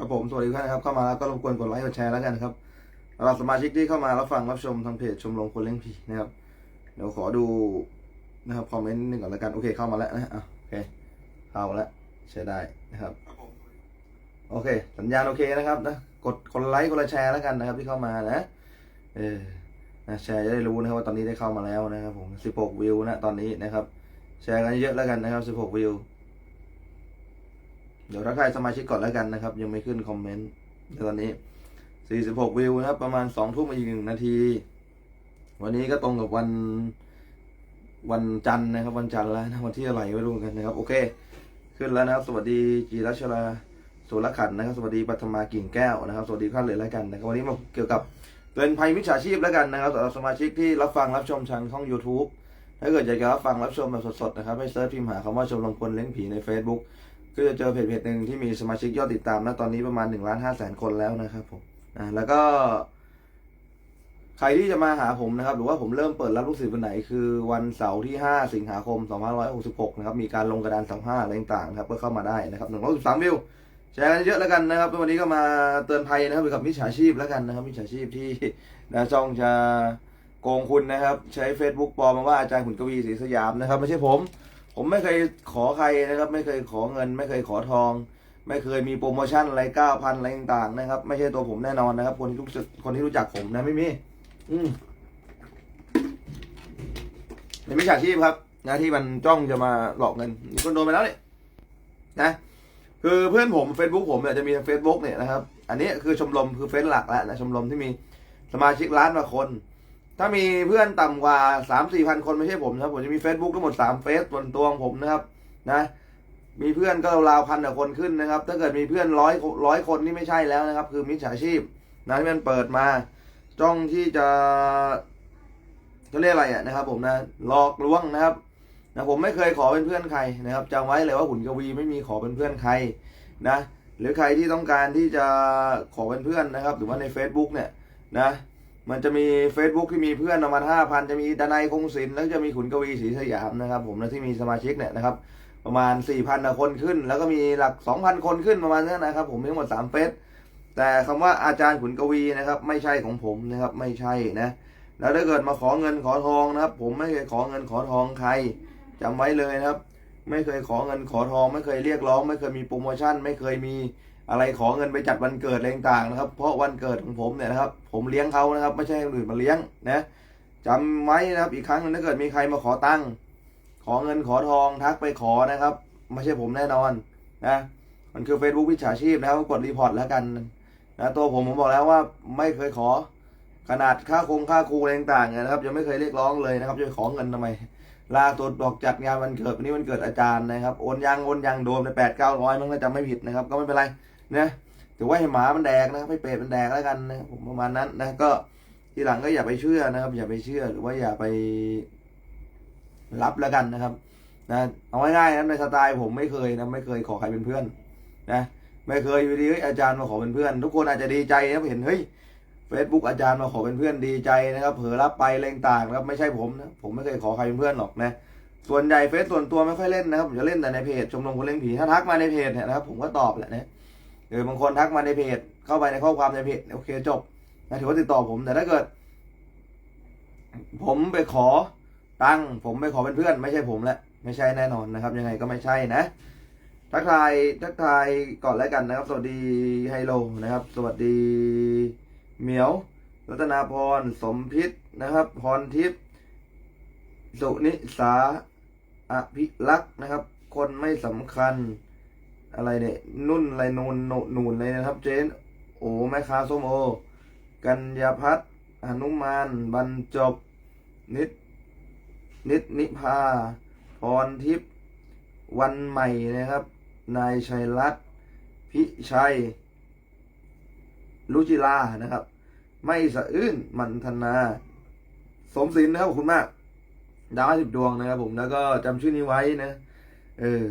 ครับผมสวัสดีทุกท่านนะครับเข้ามาแล้วก็รบกวนกดไลค์กดแชร์แล้วกันนะครับสำหรับสมาชิกที่เข้ามารับฟังรับชมทางเพจชมรมคนเลี้ยงผีนะครับเดี๋ยวขอดูนะครับคอมเมนต์นิดนึงก่อนแล้วกันโอเคเข้ามาแล้วนะอะโอเคเข้ามาแล้วใช้ได้นะครับโอเค สัญญาณโอเคนะครับนะกดคนไลค์คนละแชร์แล้วกันนะครับ ที่เข้ามานะเออนะแชร์จะได้รู้นะครับว่าตอนนี้ได้เข้ามาแล้วนะครับผม16วิวนะตอนนี้นะครับ แชร์กันเยอะแล้วกันนะครับ16วิว เดี๋ยวทักทายสมาชิกก่อนแล้วกันนะครับ ยังไม่ขึ้นคอมเมนต์ในตอนนี้ 46 วิวนะครับ ประมาณ 2 ทุ่มอีกหนึ่งนาที วันนี้ก็ตรงกับวันวันจันทร์นะครับ วันจันทร์แล้วนะวันที่อะไรไม่รู้กันนะครับ โอเค ขึ้นแล้วนะครับ สวัสดีจีรัชราสุรขันนะครับ สวัสดีปัทมากิ่งแก้วนะครับ สวัสดีท่านเลยแล้วกันนะครับ วันนี้มาเกี่ยวกับเตือนภัยมิจฉาชีพแล้วกันนะครับสำหรับสมาชิกที่รับฟังรับชมทางช่อง YouTube ถ้าเกิดอยากจะรับฟังรับชมแบบสดๆนะครับ ให้เซิร์ชพิมพ์หาคำว่าชมรมคนเลี้ยงผีใน Facebook ก็จะเจอเพจเพจหนึ่งที่มีสมาชิกยอดติดตามนะตอนนี้ประมาณ1นึ่งล้านห้าแสนคนแล้วนะครับผมอ่าแล้วก็ ใครที่จะมาหาผมนะครับ หรือว่าผมเริ่มเปิดรับลูกศิษย์วันไหน คือวันเสาร์ที่ 5 สิงหาคม2566 นะครับ มีการลงกระดานสัมภาษณ์อะไรต่างๆนะครับก็เข้ามาได้นะครับ113วิวแชร์กันเยอะแล้วกันนะครับวันนี้ก็มาเตือนภัยนะครับเกี่ยวกับมิจฉาชีพแล้วกันนะครับมิจฉาชีพที่นะจ้องจะโกงคุณนะครับ ใช้ Facebook ปลอมมาว่าอาจารย์ขุนกวีศรีสยามนะครับ ไม่ใช่ผม ผมไม่เคยขอใครนะครับ ไม่เคยขอเงิน ไม่เคยขอทอง ไม่เคยมีโปรโมชั่นอะไรเก้าพันอะไรต่างๆนะครับ ไม่ใช่ตัวผมแน่นอนนะครับ คนที่รู้สึกคนที่รู้จักผมนะไม่มี อืมเป็นมิจฉาชีพครับนะที่มันจ้องจะมาหลอกเงินมีคนโดนไปแล้วนี่นะ คือเพื่อนผม Facebook ผมเนี่ยจะมีทาง Facebook เนี่ยนะครับ อันนี้คือชมรมคือเฟซหลักแล้วนะชมรมที่มีสมาชิกล้านกว่าคน ถ้ามีเพื่อนต่ำกว่าสามสี่พันคนไม่ใช่ผมนะครับ ผมจะมี Facebook ทั้งหมดสามเฟซส่วนตัวของผมนะครับ นะ มีเพื่อนก็ราวพันกว่าคนขึ้นนะครับ ถ้าเกิดมีเพื่อนร้อยร้อยคนนี่ไม่ใช่แล้วนะครับ คือมิจฉาชีพนะที่มันเปิดมา จ้องที่จะจะเรียกอะไรอะนะครับ ผมนะหลอกลวงนะครับนะผมไม่เคยขอเป็นเพื่อนใครนะครับจำไว้เลยว่าหุ่นกวีไม่มีขอเป็นเพื่อนใครนะหรือใครที่ต้องการที่จะขอเป็นเพื่อนนะครับ หรือว่าใน Facebook เนี่ยนะ มันจะมี Facebook ที่มีเพื่อนประมาณห้าพันจะมีดนายคงศิลป์แล้วจะมีขุนกวีศรีสยามนะครับ ผมนะที่มีสมาชิกเนี่ยนะครับ ประมาณสี่พันคนขึ้น แล้วก็มีหลักสองพันคนขึ้นประมาณนั้นนะครับ ผมทั้งหมดสามเฟซแต่คำว่าอาจารย์ขุนกวีนะครับ ไม่ใช่ของผมนะครับ ไม่ใช่นะแล้วถ้าเกิดมาขอเงินขอทองนะครับ ผมไม่เคยขอเงินขอทองใครจำไว้เลยนะครับ ไม่เคยขอเงินขอทอง ไม่เคยเรียกร้อง ไม่เคยมีโปรโมชั่น ไม่เคยมี อะไรขอเงินไปจัดวันเกิดอะไรต่างๆนะครับ เพราะวันเกิดของผมเนี่ยนะครับ ผมเลี้ยงเขานะครับ ไม่ใช่คนอื่นมาเลี้ยงนะจำไว้นะครับ อีกครั้งนึงถ้าเกิดมีใครมาขอตังค์ขอเงินขอทองทักไปขอนะครับ ไม่ใช่ผมแน่นอนนะ มันคือ Facebook วิชาชีพนะครับกดรีพอร์ตแล้วกันนะตัวผมผมบอกแล้วว่าไม่เคยขอขนาดค่าคงค่าครูอะไรต่างๆนะครับ ยังไม่เคยเรียกร้องเลยนะครับจะขอเงินทำไมล่าสุดบอกจัดงานวันเกิดวันนี้วันเกิดอาจารย์นะครับโอนยังโอนยังโดนไปแปดเก้าร้อยมั้งถ้าจำไม่ผิดนะครับ ก็ไม่เป็นไร นะถือว่าให้หมามันแดกนะครับให้เป็ดมันแดกแล้วกันนะผมประมาณนั้นนะก็ทีหลังก็อย่าไปเชื่อนะครับ อย่าไปเชื่อหรือว่าอย่าไปรับแล้วกันนะครับนะเอาง่ายๆนะในสไตล์ผมไม่เคยนะไม่เคยขอใครเป็นเพื่อนนะไม่เคยอยู่ดีเฮ้ยอาจารย์มาขอเป็นเพื่อน ทุกคนอาจจะดีใจนะเห็นเฮ้ยเฟซบุ๊กอาจารย์มาขอเป็นเพื่อนดีใจนะครับ เผลอรับไปอะไรต่างนะครับไม่ใช่ผมนะผมไม่เคยขอใครเป็นเพื่อนหรอกนะส่วนใหญ่เฟซส่วนตัวไม่ค่อยเล่นนะครับผมจะเล่นแต่ในเพจชมรมคนเลี้ยงผีถ้าทักมาในเพจเนี่ยนะครับผมก็ตอบแหละนะ เออบางคนทักมาในเพจ เข้าไปในข้อความในเพจ โอเคจบนะถือว่าติดต่อผม แต่ถ้าเกิด ผมไปขอตังผมไปขอเป็นเพื่อน ไม่ใช่ผมและไม่ใช่แน่นอนนะครับ ยังไงก็ไม่ใช่นะทักทายทักทายก่อนแล้วกันนะครับ สวัสดีไฮโลนะครับ สวัสดีเหมียว รัตนาพรสมพิษนะครับ พรทิพย์สุนิสาอภิลักษ์นะครับ คนไม่สำคัญ อะไรเนี่ยนุ่นอะไรนูนโนนูนเลยนะครับ เจน โอ้แม่ค้าส้มโอ กัญญาพัฒนุมานบรรจบ นิด นิดนิพาพรทิพย์วันใหม่นะครับ นายชัยรัตน์พิชัยรุจิลานะครับ ไม่สะอื้นมันธนา สมศิลนะครับขอบคุณมาก ดาวสิบดวงนะครับผมแล้วก็จำชื่อนี้ไว้นะ เออ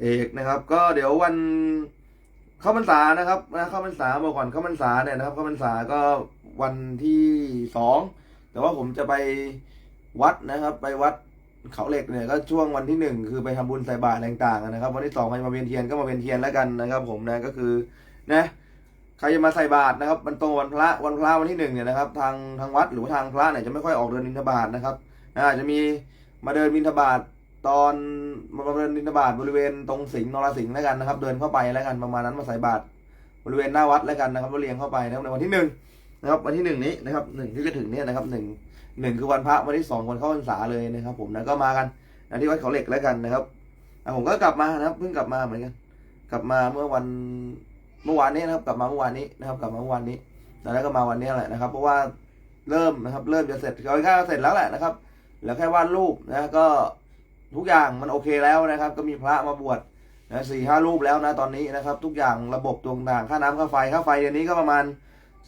เอกนะครับ ก็เดี๋ยววันเข้าพรรษานะครับนะเข้าพรรษาเมื่อก่อนเข้าพรรษาเนี่ยนะครับ เข้าพรรษาก็วันที่สองแต่ว่าผมจะไปวัดนะครับ ไปวัดเขาเหล็กเนี่ยก็ช่วงวันที่หนึ่งคือไปทำบุญใส่บาตรต่างๆนะครับ วันที่สองใครมาเวียนเทียนก็มาเวียนเทียนแล้วกันนะครับ ผมนะก็คือนะใครจะมาใส่บาตรนะครับมันตรงวันพระวันพระวันที่หนึ่งเนี่ยนะครับทางทางวัดหรือทางพระเนี่ยจะไม่ค่อยออกเดินบิณฑบาตนะครับอาจจะมีมาเดินบิณฑบาต ตอนมาเดินบิณฑบาตบริเวณตรงสิงห์นรสิงห์แล้วกันนะครับ เดินเข้าไปแล้วกันประมาณนั้นมาใส่บาตรบริเวณหน้าวัดแล้วกันนะครับก็เรียงเข้าไปนะครับในวันที่หนึ่งนะครับวันที่หนึ่งนี้นะครับหนึ่งที่จะถึงเนี่ยนะครับหนึ่งหนึ่งคือวันพระวันที่สองวันเข้าพรรษาเลยนะครับ ผมนะก็มากันนะที่วัดเขาเหล็กแล้วกันนะครับผมก็กลับมานะครับเพิ่งกลับมาเหมือนกัน กลับมาเมื่อวันเมื่อวานนี้นะครับ กลับมาเมื่อวานนี้นะครับ กลับมาเมื่อวานนี้แล้วก็มาวันนี้แหละนะครับ เพราะว่าเริ่มนะครับ เริ่มจะเสร็จก็เสร็จแล้วแหละนะครับเหลือแค่วาดรูปนะก็ ทุกอย่างมันโอเคแล้วนะครับ ก็มีพระมาบวชนะสี่ห้ารูปแล้วนะตอนนี้นะครับ ทุกอย่างระบบต่างค่าน้ำค่าไฟค่าไฟเดือนนี้ก็ประมาณ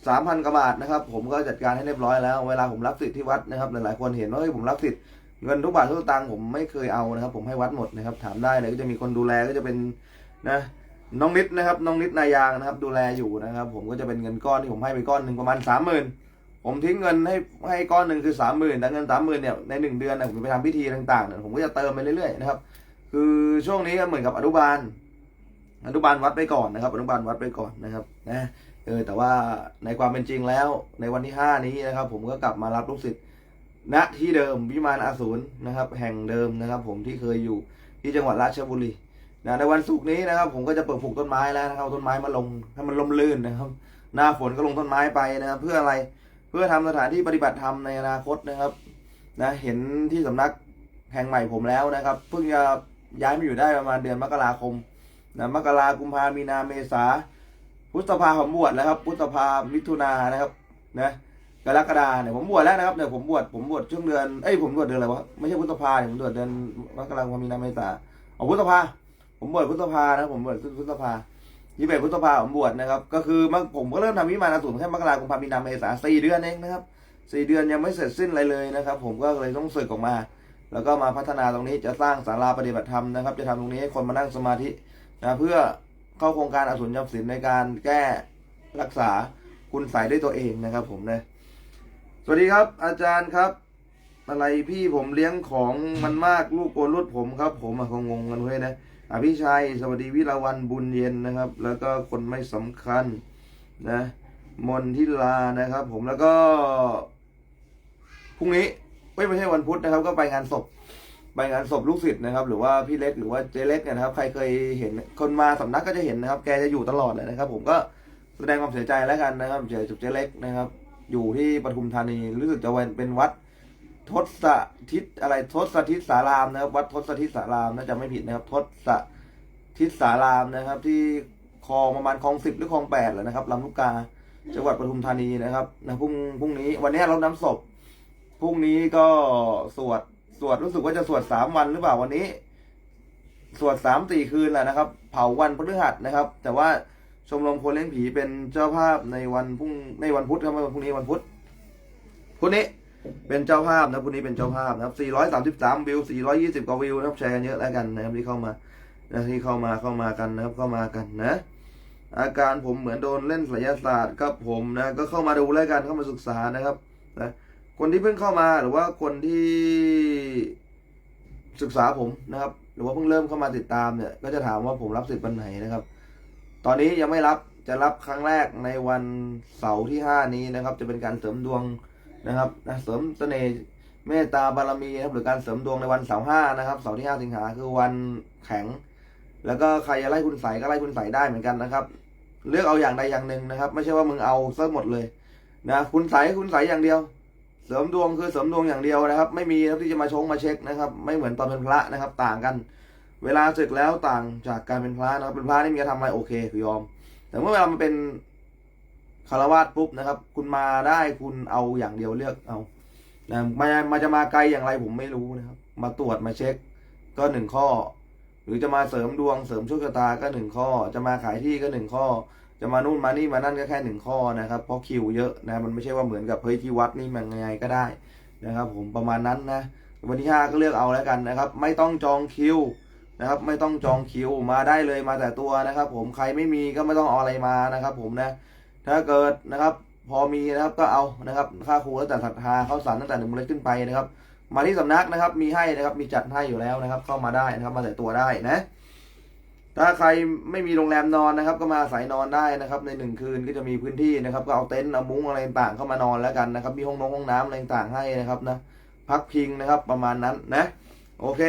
สามพันกว่าบาทนะครับผมก็จัดการให้เรียบร้อยแล้ว เวลาผมรับสิทธิ์ที่วัดนะครับหลายๆคนเห็นว่าเฮ้ยผมรับสิทธิ์เงินทุกบาททุกสตางค์ผมไม่เคยเอานะครับ ผมให้วัดหมดนะครับ ถามได้เลยก็จะมีคนดูแลก็จะเป็นนะน้องนิดนะครับน้องนิดนายางนะครับ ดูแลอยู่นะครับ ผมก็จะเป็นเงินก้อนที่ผมให้ไปก้อนหนึ่งประมาณสามหมื่น ผมทิ้งเงินให้ให้ก้อนหนึ่งคือสามหมื่นแต่เงินสามหมื่นเนี่ยในหนึ่งเดือนนะผมไปทำพิธีต่างๆเนี่ยผมก็จะเติมไปเรื่อยๆนะครับ คือช่วงนี้ก็เหมือนกับอนุบาล อนุบาลวัดไปก่อนนะครับอนุบาลวัดไปก่อนนะครับนะเออแต่ว่าในความเป็นจริงแล้วในวันที่ห้านี้นะครับ ผมก็กลับมารับลูกศิษย์ณที่เดิมวิมานอาสูรนะครับ แห่งเดิมนะครับ ผมที่เคยอยู่ที่จังหวัดราชบุรีนะในวันศุกร์นี้นะครับ ผมก็จะเปิดปลูกต้นไม้แล้วนะครับต้นไม้มาลงให้มันลมลื่นนะครับ หน้าฝนก็ลงต้นไม้ไปนะครับเพื่ออะไร เพื่อทำสถานที่ปฏิบัติธรรมในอนาคตนะครับนะเห็นที่สำนักแห่งใหม่ผมแล้วนะครับ เพิ่งจะย้ายมาอยู่ได้ประมาณเดือนมกราคมนะมกรากุมภามีนาเมษาพฤษภาผมบวชแล้วครับพฤษภามิถุนานะครับนะกรกฎาเนี่ยผมบวชแล้วนะครับเนี่ยผมบวชผมบวชช่วงเดือนเอ้ยผมบวชเดือนอะไรวะไม่ใช่พฤษภาเนี่ยผมบวชเดือนมกราคมมีนาเมษาอ๋อพฤษภาผมบวชพุทธภานะผมบวชพุทธภา ยี่สิบพุทธภาผมบวชนะครับ ก็คือมผมก็เริ่มทำวิมานอสูรแค่มกราคมพามีนาเมษาสี่เดือนเองนะครับสี่เดือนยังไม่เสร็จสิ้นอะไรเลยนะครับ ผมก็เลยต้องสึกออกมา แล้วก็มาพัฒนาตรงนี้จะสร้างศาลาปฏิบัติธรรมนะครับ จะทำตรงนี้ให้คนมานั่งสมาธินะเพื่อเข้าโครงการอสุรจำศีลในการแก้รักษาคุณใสยด้วยตัวเองนะครับ ผมนะสวัสดีครับ อาจารย์ครับ อะไรพี่ผมเลี้ยงของมันมากลูกโกนรุดผมครับ ผมอะงงงกันเว้ยนะ อภิชัย สวัสดีวิลาวันบุญเย็นนะครับ แล้วก็คนไม่สำคัญนะมนทิลานะครับ ผมแล้วก็พรุ่งนี้ไม่ไม่ใช่วันพุธนะครับ ก็ไปงานศพไปงานศพลูกศิษย์นะครับ หรือว่าพี่เล็กหรือว่าเจเล็กเนี่ยนะครับ ใครเคยเห็นคนมาสำนักก็จะเห็นนะครับ แกจะอยู่ตลอดเลยนะครับ ผมก็แสดงความเสียใจแล้วกันนะครับเจจุกเจเล็กนะครับ อยู่ที่ปทุมธานีรู้สึกจะเป็นวัด ทศทิศอะไรทศทิศสารามนะครับ วัดทศทิศสารามน่าจะไม่ผิดนะครับ ทศทิศสารามนะครับ ที่คลองประมาณคลองสิบหรือคลองแปดแหละนะครับลำลูกกาจังหวัดปทุมธานีนะครับนะพรุ่งพรุ่งนี้ วันนี้เราน้ำศพพรุ่งนี้ก็สวดสวดรู้สึกว่าจะสวดสามวันหรือเปล่าวันนี้ สวดสามสี่คืนแหละนะครับ เผาวันพฤหัสนะครับ แต่ว่าชมรมคนเลี้ยงผีเป็นเจ้าภาพในวันพรุ่งในวันพุธครับวันพรุ่งนี้วันพุธพรุ่งนี้ เป็นเจ้าภาพนะพรุ่งนี้เป็นเจ้าภาพนะครับ 433 วิว 420 กว่าวิวนะครับแชร์กันเยอะแล้วกันนะครับที่เข้ามานะที่เข้ามาเข้ามากันนะครับเข้ามากันนะ อาการผมเหมือนโดนเล่นไสยศาสตร์ครับผมนะก็เข้ามาดูแล้วกันเข้ามาศึกษานะครับนะคนที่เพิ่งเข้ามาหรือว่าคนที่ศึกษาผมนะครับ หรือว่าเพิ่งเริ่มเข้ามาติดตามเนี่ยก็จะถามว่าผมรับสิทธิ์วันไหนนะครับ ตอนนี้ยังไม่รับจะรับครั้งแรกในวันเสาร์ที่ 5 นี้นะครับ จะเป็นการเสริมดวง นะครับนะเสริมเสน่ห์เมตตาบารมีนะครับหรือการเสริมดวงในวันเสาร์ห้านะครับเสาร์ที่ห้าสิงหาคือวันแข็ง แล้วก็ใครจะไล่คุณใส่ก็ไล่คุณใส่ได้เหมือนกันนะครับ เลือกเอาอย่างใดอย่างหนึ่งนะครับ ไม่ใช่ว่ามึงเอาซะหมดเลยนะคุณใส่คุณใส่อย่างเดียว เสริมดวงคือเสริมดวงอย่างเดียวนะครับ ไม่มีที่จะมาชงมาเช็คนะครับ ไม่เหมือนตอนเป็นพระนะครับ ต่างกัน เวลาศึกแล้วต่างจากการเป็นพระนะครับเป็นพระนี่มีการทำอะไรโอเคคือยอม แต่เมื่อเวลามันเป็น คารวาสปุ๊บนะครับ คุณมาได้คุณเอาอย่างเดียวเลือกเอานะมามาจะมาไกลอย่างไรผมไม่รู้นะครับ มาตรวจมาเช็ค ก็หนึ่งข้อ หรือจะมาเสริมดวงเสริมโชคชะตาก็หนึ่งข้อ จะมาขายที่ก็หนึ่งข้อ จะมานู่นมานี่มานั่นก็แค่หนึ่งข้อนะครับ เพราะคิวเยอะนะ มันไม่ใช่ว่าเหมือนกับเฮ้ยที่วัดนี่มันยังไงก็ได้นะครับ ผมประมาณนั้นนะ วันที่ห้าก็เลือกเอาแล้วกันนะครับ ไม่ต้องจองคิวนะครับ ไม่ต้องจองคิวมาได้เลยมาแต่ตัวนะครับ ผมใครไม่มีก็ไม่ต้องเอาอะไรมานะครับ ผมนะ ถ้าเกิดนะครับ พอมีนะครับก็เอานะครับ ค่าครูแล้วแต่ศรัทธาเข้าสารตั้งแต่หนึ่งเมล็ดขึ้นไปนะครับ มาที่สำนักนะครับ มีให้นะครับ มีจัดให้อยู่แล้วนะครับ เข้ามาได้นะครับ มาแต่ตัวได้นะ ถ้าใครไม่มีโรงแรมนอนนะครับ ก็มาอาศัยนอนได้นะครับ ในหนึ่งคืนก็จะมีพื้นที่นะครับ ก็เอาเต็นท์เอามุ้งอะไรต่างเข้ามานอนแล้วกันนะครับ มีห้องนงห้องน้ำอะไรต่างให้นะครับนะ พักพิงนะครับประมาณนั้นนะ โอเค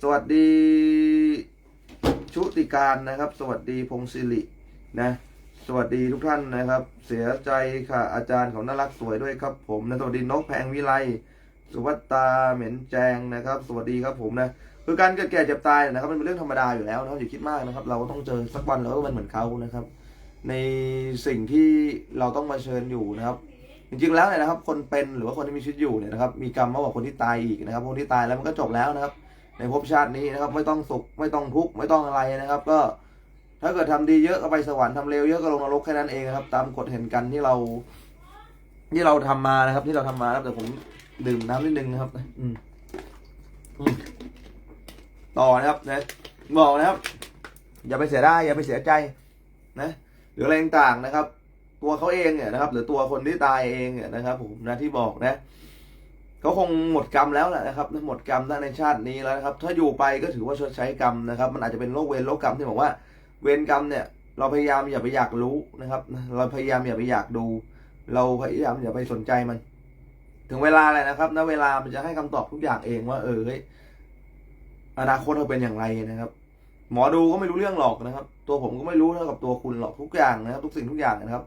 สวัสดีชุติการนะครับ สวัสดีพงศิรินะ สวัสดีทุกท่านนะครับ เสียใจค่ะ อาจารย์ของน่ารักสวยด้วยครับผมนะสวัสดีนกแพงวิไลสุวัตตาเหม็นแจงนะครับ สวัสดีครับผมนะคือการเกิดแก่เจ็บตายนะครับมันเป็นเรื่องธรรมดาอยู่แล้วนะครับอย่าคิดมากนะครับ เราก็ต้องเจอสักวันเราก็เป็นเหมือนเขานะครับ ในสิ่งที่เราต้องมาเชิญอยู่นะครับจริงๆแล้วเนี่ยนะครับ คนเป็นหรือว่าคนที่มีชีวิตอยู่เนี่ยนะครับมีกรรมมากกว่าคนที่ตายอีกนะครับคนที่ตายแล้วมันก็จบแล้วนะครับ ในภพชาตินี้นะครับ ไม่ต้องสุขไม่ต้องทุกข์ไม่ต้องอะไรนะครับ ก็ ถ้าเกิดทำดีเยอะก็ไปสวรรค์ทำเลวเยอะก็ลงนรกแค่นั้นเองนะครับ ตามกฎแห่งกรรมที่เรา ที่เราทำมานะครับ ที่เราทำมาครับแต่ผมดื่มน้ำนิดนึงนะครับอืมอืมต่อนะครับนะบอกนะครับ อย่าไปเสียได้อย่าไปเสียใจ นะหรืออะไรต่างๆนะครับ ตัวเขาเองเนี่ยนะครับ หรือตัวคนที่ตายเองเนี่ยนะครับผมนะที่บอกนะเขาคงหมดกรรมแล้วแหละนะครับหมดกรรมในชาตินี้แล้วนะครับ ถ้าอยู่ไปก็ถือว่าชดใช้กรรมนะครับ มันอาจจะเป็นโรคเวรโรคกรรมที่บอกว่า เวรกรรมเนี่ย เราพยายามอย่าไปอยากรู้นะครับ เราพยายามอย่าไปอยากดู เราพยายามอย่าไปสนใจมัน ถึงเวลาอะไรนะครับณเวลามันจะให้คำตอบทุกอย่างเองว่า เออเฮ้ยอนาคตเราเป็นอย่างไรนะครับ หมอดูก็ไม่รู้เรื่องหรอกนะครับ ตัวผมก็ไม่รู้เท่ากับตัวคุณหรอกทุกอย่างนะครับ ทุกสิ่งทุกอย่างนะครับ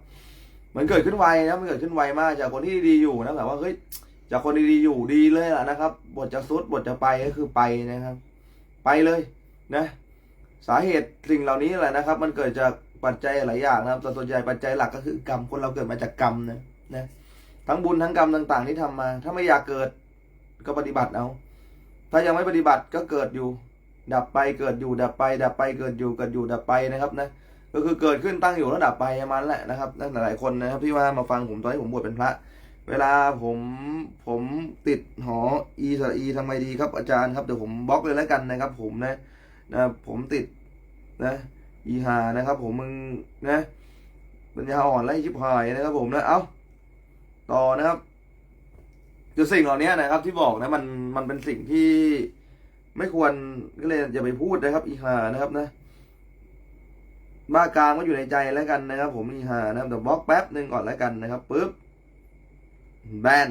มันเกิดขึ้นไวนะมันเกิดขึ้นไวมากจากคนที่ดีอยู่นะแต่ว่าเฮ้ยจากคนดีๆอยู่ดีเลยล่ะนะครับ บทจะซุดบทจะไปก็คือไปนะครับ ไปเลยนะ สาเหตุสิ่งเหล่านี้แหละนะครับ มันเกิดจากปัจจัยหลายอย่างนะครับแต่ส่วนใหญ่ปัจจัยหลักก็คือกรรมคนเราเกิดมาจากกรรมนะนะทั้งบุญทั้งกรรมต่าง ๆ ที่ทำมา ถ้าไม่อยากเกิดก็ปฏิบัติเอา ถ้ายังไม่ปฏิบัติก็เกิดอยู่ ดับไปเกิดอยู่ ดับไป ดับไปเกิดอยู่เกิดอยู่ดับไปนะครับนะก็คือเกิดขึ้นตั้งอยู่แล้วดับไปมันแหละนะครับนั่นหลายๆคนนะครับที่ว่ามาฟังผมตอนที่ผมบวชเป็นพระ เวลาผมผมติดหออีสระอีทำไมดีครับอาจารย์ครับเดี๋ยวผมบล็อกเลยแล้วกันนะครับ ผมนะ นะผมติดนะอีหานะครับ ผมมึงนะปัญญาอ่อนไล่ชิบหายนะครับ ผมนะเอ้าต่อนะครับคือสิ่งเหล่านี้นะครับ ที่บอกนะมันมันเป็นสิ่งที่ไม่ควรก็เลยอย่าไปพูดนะครับ อีหานะครับนะบ้ากลางก็อยู่ในใจแล้วกันนะครับ ผมอีหานะครับเดี๋ยวบล็อกแป๊บหนึ่งก่อนแล้วกันนะครับปึ๊บแบน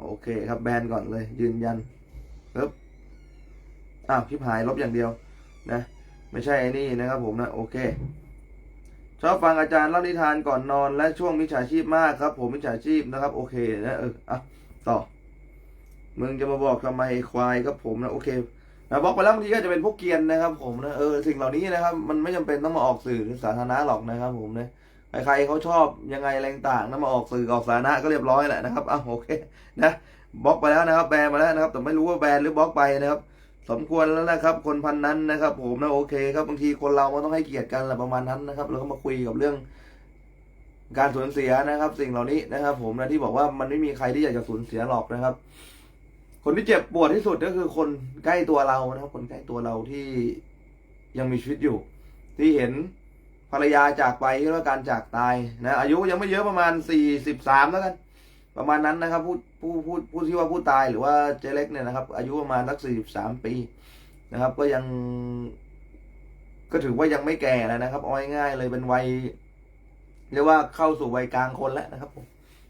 โอเคครับแบนก่อนเลย ยืนยันปึ๊บอ้าวคลิปหายลบอย่างเดียว นะไม่ใช่ไอ้นี่นะครับผมนะโอเค ชอบฟังอาจารย์เล่านิทานก่อนนอน และช่วงมิจฉาชีพมากครับ ผมมิจฉาชีพนะครับ โอเคนะเอออะต่อมึงจะมาบอกทำไมควายครับผมนะโอเคนะบล็อกไปแล้วบางทีก็จะเป็นพวกเกียนนะครับ ผมนะเออสิ่งเหล่านี้นะครับ มันไม่จำเป็นต้องมาออกสื่อหรือสาธารณะหรอกนะครับ ผมนะใครๆเขาชอบยังไงอะไรต่างๆนะมาออกสื่อออกสาธารณะก็เรียบร้อยแหละนะครับอะโอเคนะบล็อกไปแล้วนะครับ แบนมาแล้วนะครับ แต่ไม่รู้ว่าแบนหรือบล็อกไปนะครับ สมควรแล้วนะครับ คนพันนั้นนะครับ ผมนะโอเคครับบางทีคนเรามันต้องให้เกียรติกันแหละประมาณนั้นนะครับเราก็มาคุยกับเรื่อง การสูญเสียนะครับ สิ่งเหล่านี้นะครับ ผมนะที่บอกว่ามันไม่มีใครที่อยากจะสูญเสียหรอกนะครับ คนที่เจ็บปวดที่สุดก็คือคนใกล้ตัวเรานะครับ คนใกล้ตัวเราที่ยังมีชีวิตอยู่ ที่เห็นภรรยาจากไปหรือว่าการจากตายนะอายุยังไม่เยอะประมาณสี่สิบสามแล้วกัน ประมาณนั้นนะครับผู้ผู้ผู้ผู้ที่ว่าผู้ตายหรือว่าเจเล็กเนี่ยนะครับ อายุประมาณสักสี่สิบสามปีนะครับ ก็ยัง ก็ถือว่ายังไม่แก่แล้วนะครับเอาง่ายเลยเป็นวัยเรียกว่าเข้าสู่วัยกลางคนแล้วนะครับผม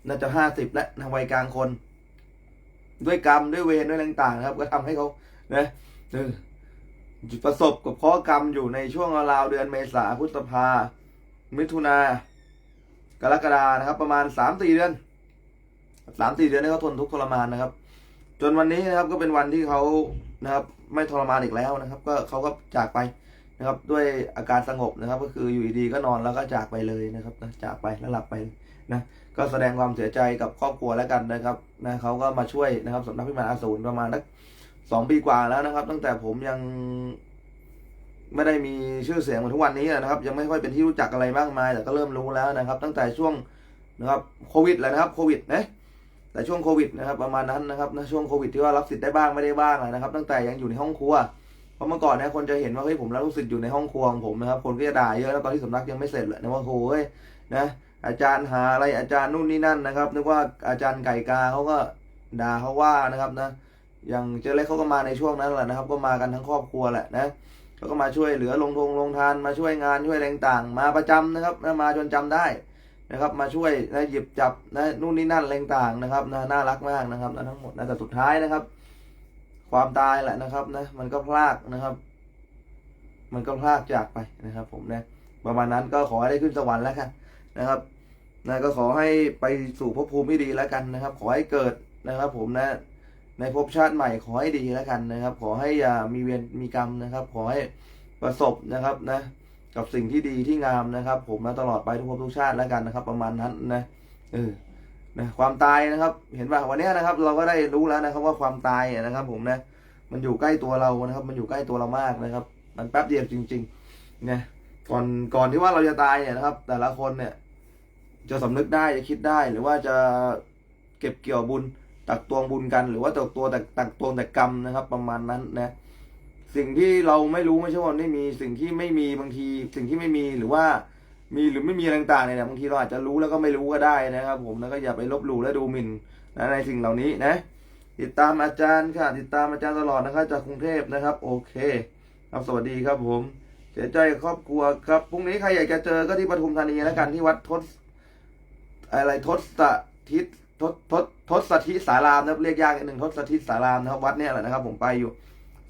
น่าจะห้าสิบแล้วนะวัยกลางคน ด้วยกรรมด้วยเวรด้วยต่างๆ ครับ ก็ทำให้เขานะเออประสบกับข้อกรรมอยู่ในช่วงราวเดือนเมษาพฤษภามิถุนากรกฎานะครับ ประมาณสามสี่เดือน สามสี่เดือนนี้เขาทนทุกข์ทรมานนะครับ จนวันนี้นะครับก็เป็นวันที่เขานะครับ ไม่ทรมานอีกแล้วนะครับ ก็เขาก็จากไปนะครับ ด้วยอาการสงบนะครับ ก็คืออยู่ดีๆก็นอนแล้วก็จากไปเลยนะครับนะจากไปแล้วหลับไปนะก็แสดงความเสียใจกับครอบครัวแล้วกันนะครับนะเขาก็มาช่วยนะครับสำนักพิมพ์อาสูรประมาณสักสองปีกว่าแล้วนะครับ ตั้งแต่ผมยังไม่ได้มีชื่อเสียงเหมือนทุกวันนี้นะครับ ยังไม่ค่อยเป็นที่รู้จักอะไรมากมาย แต่ก็เริ่มรู้แล้วนะครับ ตั้งแต่ช่วงนะครับโควิดแหละนะครับโควิดนะ แต่ช่วงโควิดนะครับประมาณนั้นนะครับนะช่วงโควิดที่ว่ารับสิทธิ์ได้บ้างไม่ได้บ้างนะครับ ตั้งแต่ยังอยู่ในห้องครัวเพราะเมื่อก่อนเนี่ยคนจะเห็นว่าเฮ้ยผมรับลูกศิษย์อยู่ในห้องครัวของผมนะครับคนก็จะด่าเยอะแล้วตอนที่สำนักยังไม่เสร็จเลยนะว่าโอ้ยนะอาจารย์หาอะไรอาจารย์นู่นนี่นั่นนะครับนึกว่าอาจารย์ไก่กาเขาก็ด่าเขาว่านะครับนะอย่างเจเล็กเขาก็มาในช่วงนั้นแหละนะครับ ก็มากันทั้งครอบครัวแหละนะแล้วก็มาช่วยเหลือลงทงลงทานมาช่วยงานช่วยอะไรต่างมาประจำนะครับมาจนจำได้ นะครับ มาช่วยนะหยิบจับนะนู่นนี่นั่นอะไรต่างนะครับนะน่ารักมากนะครับนะทั้งหมดนะแต่สุดท้ายนะครับ ความตายแหละนะครับนะมันก็พลากนะครับ มันก็พลากจากไปนะครับ ผมนะประมาณนั้นก็ขอให้ได้ขึ้นสวรรค์แล้วกันนะครับนะก็ขอให้ไปสู่ภพภูมิที่ดีแล้วกันนะครับ ขอให้เกิดนะครับ ผมนะ ในภพชาติใหม่ขอให้ดีแล้วกันนะครับ ขอให้อย่ามีเวรมีกรรมนะครับ ขอให้ประสบนะครับนะ กับสิ่งที่ดีที่งามนะครับ ผมนะตลอดไปทุกภพทุกชาติแล้วกันนะครับ ประมาณนั้นนะเออนะความตายนะครับ เห็นป่ะวันนี้นะครับ เราก็ได้รู้แล้วนะครับว่าความตายนะครับ ผมนะ มันอยู่ใกล้ตัวเรานะครับ มันอยู่ใกล้ตัวเรามากนะครับ มันแป๊บเดียวจริงๆนะก่อนก่อนที่ว่าเราจะตายเนี่ยนะครับ แต่ละคนเนี่ย จะสำนึกได้จะคิดได้หรือว่าจะเก็บเกี่ยวบุญตักตวงบุญกัน หรือว่าตักตัวแต่ตักตวงแต่กรรมนะครับ ประมาณนั้นนะ สิ่งที่เราไม่รู้ไม่ใช่ว่าไม่มีสิ่งที่ไม่มีบางที สิ่งที่ไม่มีหรือว่า มีหรือไม่มีอะไรต่างๆเนี่ยบางทีเราอาจจะรู้แล้วก็ไม่รู้ก็ได้นะครับ ผมแล้วก็อย่าไปลบหลู่และดูหมิ่นนะในสิ่งเหล่านี้นะ ติดตามอาจารย์ค่ะ ติดตามอาจารย์ตลอดนะครับจากกรุงเทพนะครับ โอเคครับสวัสดีครับผมเสียใจครอบครัวครับพรุ่งนี้ใครอยากจะเจอก็ที่ปทุมธานีแล้วกันที่วัดทศอะไรทศทิศทศทศทศทิสารามนะครับเรียกยากนิดหนึ่งทศทิสารามนะครับวัดเนี่ยแหละนะครับ ผมไปอยู่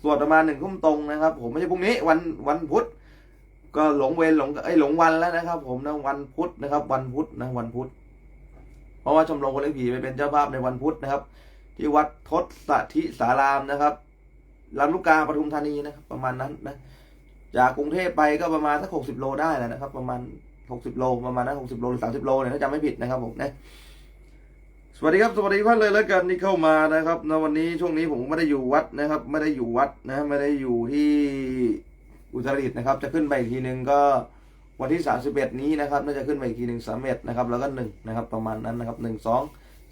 สวดประมาณหนึ่งทุ่มตรงนะครับ ผมไม่ใช่พรุ่งนี้วันวันพุธก็หลงเวรหลงไอ้หลงวันแล้วนะครับ ผมนะวันพุธนะครับ วันพุธนะวันพุธเพราะว่าชมรมคนเลี้ยงผีไปเป็นเจ้าภาพในวันพุธนะครับ ที่วัดทศทิสารามนะครับลำลูกกาปทุมธานีนะครับ ประมาณนั้นนะ จากกรุงเทพไปก็ประมาณสักหกสิบโลได้แหละนะครับ ประมาณหกสิบโลประมาณนั้นหกสิบโลหรือสามสิบโลเนี่ยถ้าจำไม่ผิดนะครับผมนะ สวัสดีครับสวัสดีทุกท่านเลยแล้วกันที่เข้ามานะครับในวันนี้ช่วงนี้ผมไม่ได้อยู่วัดนะครับ ไม่ได้อยู่วัดนะไม่ได้อยู่ที่อุตรดิตถ์นะครับ จะขึ้นไปอีกทีหนึ่งก็วันที่สามสิบเอ็ดนี้นะครับน่าจะขึ้นไปอีกทีหนึ่งสามเอ็ดนะครับแล้วก็หนึ่งนะครับประมาณนั้นนะครับหนึ่งสอง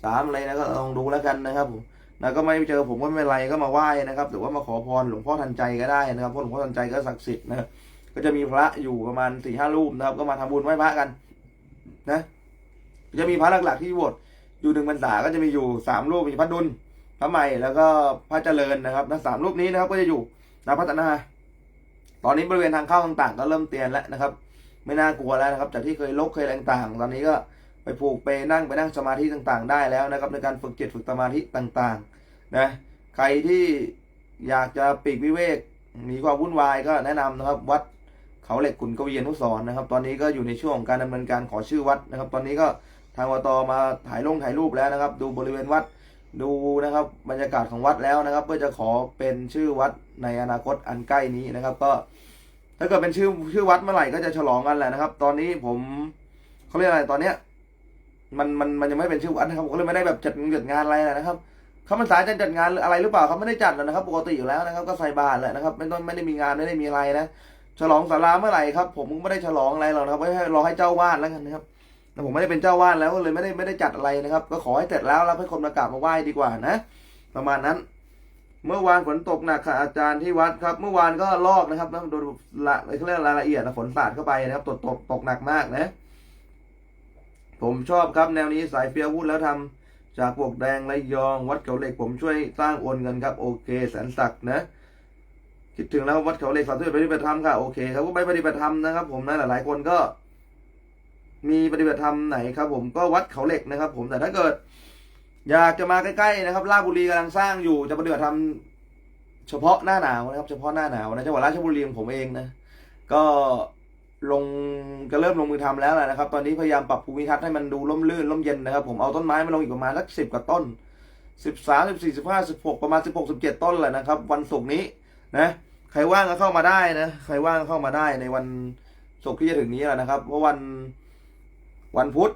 สามอะไรนะก็ลองดูแล้วกันนะครับผมนะก็ไม่เจอผมก็ไม่เป็นไรก็มาไหว้นะครับหรือว่ามาขอพรหลวงพ่อทันใจก็ได้นะครับเพราะหลวงพ่อทันใจก็ศักดิ์สิทธิ์นะก็จะมีพระอยู่ประมาณสี่ห้ารูปนะครับ ก็มาทำบุญไหว้พระกัน นะ จะมีพระหลักๆที่โบสถ์ อยู่หนึ่งพรรษาก็จะมีอยู่สามรูปมีพระดุลพระใหม่แล้วก็พระเจริญนะครับทั้งสามรูปนี้นะครับ ก็จะอยู่นพัฒนา ตอนนี้บริเวณทางเข้าต่างๆ ก็เริ่มเตียนแล้วนะครับ ไม่น่ากลัวแล้วนะครับ จากที่เคยลกเคยอะไรต่างๆตอนนี้ก็ไปผูกไปนั่งไปนั่งสมาธิต่างๆ ได้แล้วนะครับ ในการฝึกจิตฝึกสมาธิต่างๆนะใครที่อยากจะปีกวิเวกหนีความวุ่นวายก็แนะนำนะครับ วัดเขาเหล็กขุนกวีอนุสรณ์นะครับ ตอนนี้ก็อยู่ในช่วงของการดำเนินการขอชื่อวัดนะครับ ตอนนี้ก็ ทางวตมาถ่ายลงถ่ายรูปแล้วนะครับ ดูบริเวณวัดดูนะครับบรรยากาศของวัดแล้วนะครับ เพื่อจะขอเป็นชื่อวัดในอนาคตอันใกล้นี้นะครับ ก็ ถ้าเกิดเป็นชื่อชื่อวัดเมื่อไหร่ก็จะฉลองกันแหละนะครับ ตอนนี้ผมเขาเรียกอะไรตอนเนี้ย มันมันมันยังไม่เป็นชื่อวัดนะครับผมก็เลยไม่ได้แบบจัดจัดงานอะไรนะครับเขามันสายจะจัดงานอะไรหรือเปล่าเขาไม่ได้จัดนะครับ ปกติอยู่แล้วนะครับ ก็ใส่บาตรแหละนะครับ ไม่ต้องไม่ได้มีงานไม่ได้มีอะไรนะฉลองศาลาเมื่อไหร่ครับ ผมไม่ได้ฉลองอะไรหรอกนะครับไม่ให้รอให้เจ้าวาดแล้วกันนะครับ แต่ผมไม่ได้เป็นเจ้าวาดแล้วก็เลยไม่ได้ไม่ได้จัดอะไรนะครับ ก็ขอให้เสร็จแล้วแล้วให้คนมากราบมาไหว้ดีกว่านะ ประมาณนั้น เมื่อวานฝนตกหนักค่ะอาจารย์ที่วัดครับ เมื่อวานก็ลอกนะครับต้องดูละเขาเรียกรายละเอียดนะฝนสาดเข้าไปนะครับตกตกตกหนักมากนะ ผมชอบครับแนวนี้สายเฟียวุฒแล้วทำจากปวกแดงระยอง วัดเขาเหล็กผมช่วยสร้างโอนเงินครับโอเคแสนศักดิ์นะคิดถึงแล้ววัดเขาเหล็กสาธุไปปฏิบัติธรรมค่ะโอเคครับก็ไปปฏิบัติธรรมนะครับ ผมนะหลายๆคนก็ มีปฏิบัติธรรมไหนครับผมก็วัดเขาเหล็กนะครับ ผมแต่ถ้าเกิด อยากจะมาใกล้ๆนะครับราชบุรีกำลังสร้างอยู่จะปฏิบัติธรรมเฉพาะหน้าหนาวนะครับ เฉพาะหน้าหนาวนะจังหวัดราชบุรีของผมเองนะก็ลงก็เริ่มลงมือทำแล้วแหละนะครับ ตอนนี้พยายามปรับภูมิทัศน์ให้มันดูร่มรื่นร่มเย็นนะครับ ผมเอาต้นไม้มาลงอีกประมาณสักสิบกว่าต้นสิบสามสิบสี่สิบห้าสิบหกประมาณสิบหกสิบเจ็ดต้นแหละนะครับ วันศุกร์นี้นะใครว่างก็เข้ามาได้นะ ใครว่างก็เข้ามาได้ในวันศุกร์ที่จะถึงนี้แหละนะครับ เพราะวัน วันพุธ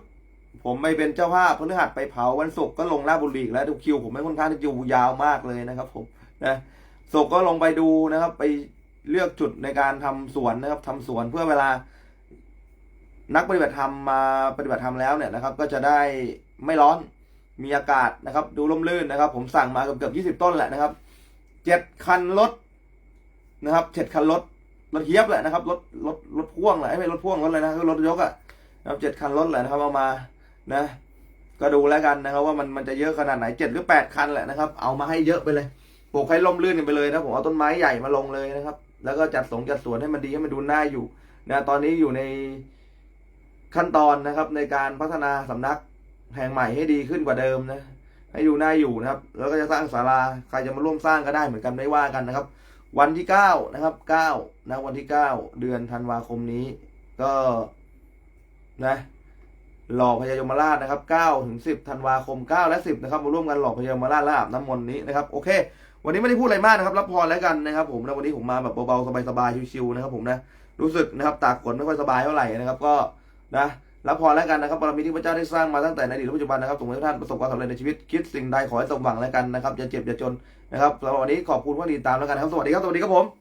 ผมไม่เป็นเจ้าภาพพฤหัสไปเผาวันศุกร์ก็ลงราบุรีอีกแล้วดูคิว ผมไม่ค่อนข้างที่จะยาวมากเลยนะครับ ผมนะศุกร์ก็ลงไปดูนะครับ ไปเลือกจุดในการทำสวนนะครับทำสวนเพื่อเวลา นักปฏิบัติธรรมมาปฏิบัติธรรมแล้วเนี่ยนะครับ ก็จะได้ไม่ร้อนมีอากาศนะครับ ดูร่มรื่นนะครับ ผมสั่งมาเกือบเกือบยี่สิบต้นแหละนะครับเจ็ดคันรถนะครับเจ็ดคันรถรถเฮียบแหละนะครับรถรถรถพ่วงแหละไม่รถพ่วงรถอะไรนะคือรถยกอะ่ะ นะครับเจ็ดคันรถแหละนะครับเอามานะก็ดูแล้วกันนะครับ ว่ามันมันจะเยอะขนาดไหนเจ็ดหรือแปดคันแหละนะครับ เอามาให้เยอะไปเลยปลูกให้ล่มลื่นกันไปเลยนะผมเอาต้นไม้ใหญ่มาลงเลยนะครับ แล้วก็จัดสงจัดสวนให้มันดีให้มันดูน่าอยู่นะตอนนี้อยู่ในขั้นตอนนะครับ ในการพัฒนาสำนักแห่งใหม่ให้ดีขึ้นกว่าเดิมนะให้ดูน่าอยู่นะครับ แล้วก็จะสร้างศาลาใครจะมาร่วมสร้างก็ได้เหมือนกันไม่ว่ากันนะครับ วันที่เก้านะครับเก้านะวันที่เก้าเดือนธันวาคมนี้ ก็ นะหล่อพญายมราชนะครับเก้าถึงสิบธันวาคมเก้าและสิบนะครับมาร่วมกันหล่อพญายมราชและอาบน้ำมนต์นี้นะครับโอเค วันนี้ไม่ได้พูดอะไรมากนะครับ รับพรแล้วกันนะครับ ผมนะวันนี้ผมมาแบบเบาๆสบายๆชิวๆนะครับ ผมนะรู้สึกนะครับตากฝนไม่ค่อยสบายเท่าไหร่นะครับ ก็นะรับพรแล้วกันนะครับบารมีที่พระเจ้าได้สร้างมาตั้งแต่ในอดีตและปัจจุบันนะครับส่งให้ทุกท่านประสบความสำเร็จในชีวิตคิดสิ่งใดขอให้สมหวังแล้วกันนะครับอย่าเจ็บอย่าจนนะครับสำหรับวันนี้ขอบคุณที่ติดตามแล้วกันครับสวัสดีครับสวัสดีครับผม